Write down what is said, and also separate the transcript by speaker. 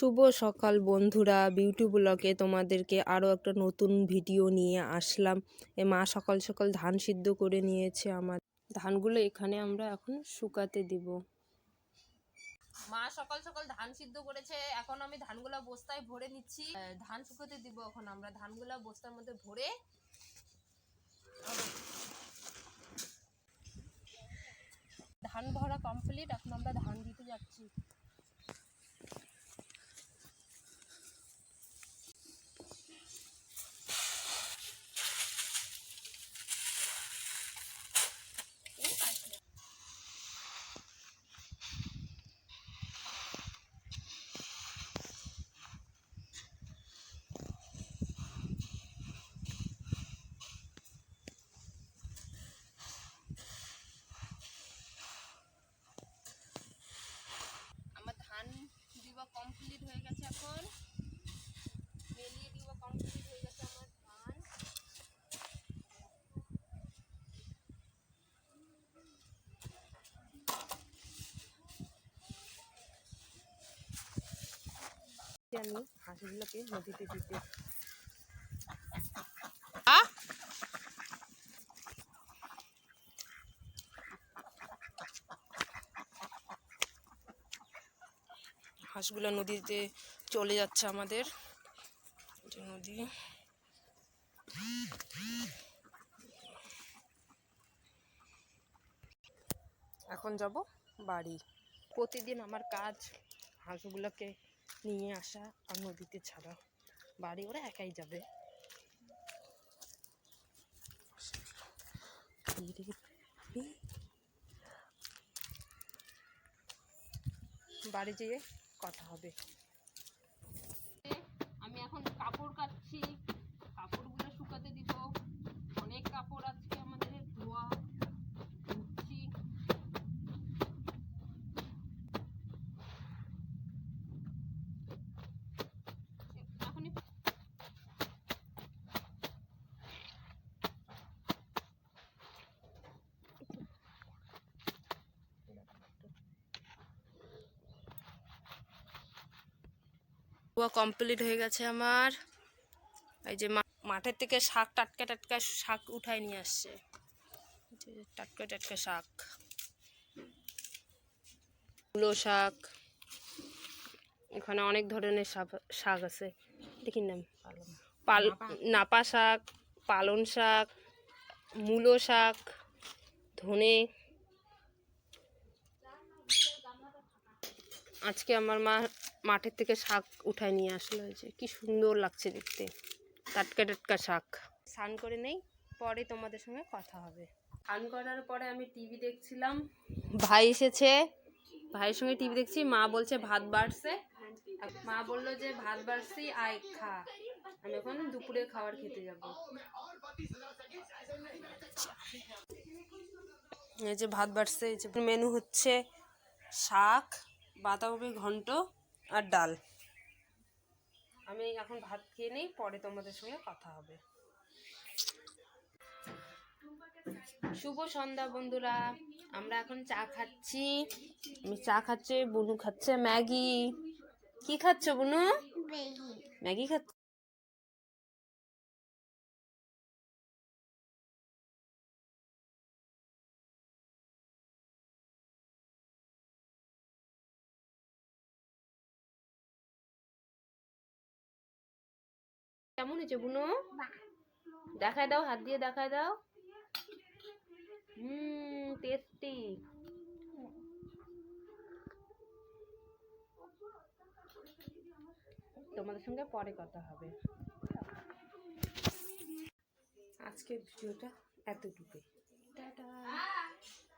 Speaker 1: শুভ সকাল বন্ধুরা বিউটি ব্লগে তোমাদেরকে আরও একটা নতুন ভিডিও নিয়ে আসলাম। এ মা সকাল সকাল ধান সিদ্ধ করে নিয়েছে আমার। ধানগুলো এখানে আমরা এখন শুকাতে দিব। মা সকাল সকাল ধান সিদ্ধ করেছে, এখন আমি ধানগুলা বস্তায় ভরে নিচ্ছি। ধান শুকাতে দিব এখন আমরা। ধানগুলা বস্তার মধ্যে ভরে ধান ভরা কমপ্লিট এখন আমরা ধান দিতে যাচ্ছি আমার ধান দিবা কমপ্লিট হয়ে গেছে এখন মেলিয়ে দিবা কমপ্লিট হয়ে গেছে আমার ধান আমি হাঁসগুলোকে নদীতে দিতে হাঁসগুলো নদীতে চলে যাচ্ছে আমাদের। নদী। এখন যাব বাড়ি। প্রতিদিন আমার কাজ হাঁসগুলোকে নিয়ে আসা আর নদীতে ছাড়া। বাড়ি ওরা একাই যাবে। বাড়ি যেয়ে কথা হবে। আমি এখন কাপড় কাচ্ছি কাপড়গুলো শুকাতে দিব অনেক কাপড় আজকে আমাদের ধোয়া ধুচ্ছি এখনই ধোয়া কমপ্লিট হয়ে গেছে আমার। এই যে মাঠের থেকে শাক টাটকা টাটকা শাক উঠায় নিয়ে আসছে। টাটকা টাটকা শাক। মূলো শাক। এখানে অনেক ধরনের শাক শাক আছে। দেখি নাম পাল নাপা শাক, পালন শাক, মূলো শাক, ধনে। আজকে আমার মা মাঠের থেকে শাক উঠায় নিয়ে আসলো যে, কি সুন্দর লাগছে দেখতে। টাটকা টাটকা শাক। স্নান করে নেই, পরে তোমাদের সঙ্গে কথা হবে। স্নান করার পরে আমি টিভি দেখছিলাম। ভাই এসেছে। ভাইয়ের সঙ্গে টিভি দেখছি, মা বলছে ভাত বাড়ছে। মা বলল যে ভাত বাড়ছি, আয় খা। আমি এখন দুপুরে খাবার খেতে যাব। এই যে ভাত বাড়ছে, এই যে মেনু হচ্ছে শাক বাঁধাকপি ঘন্ট আর ডাল। আমি এখন ভাত খেয়ে নেই পরে তোমাদের সঙ্গে কথা হবে। শুভ সন্ধ্যা বন্ধুরা আমরা এখন চা খাচ্ছি। আমি চা খাচ্ছি বুনু খাচ্ছে ম্যাগি। কি খাচ্ছ বুনু? ম্যাগি। খাচ্ছ? কেমন হয়েছে বুনু? দেখায় দাও হাত দিয়ে দেখায় দাও। হুম টেস্টি তোমাদের সঙ্গে পরে কথা হবে। আজকের ভিডিওটা এতটুকুই।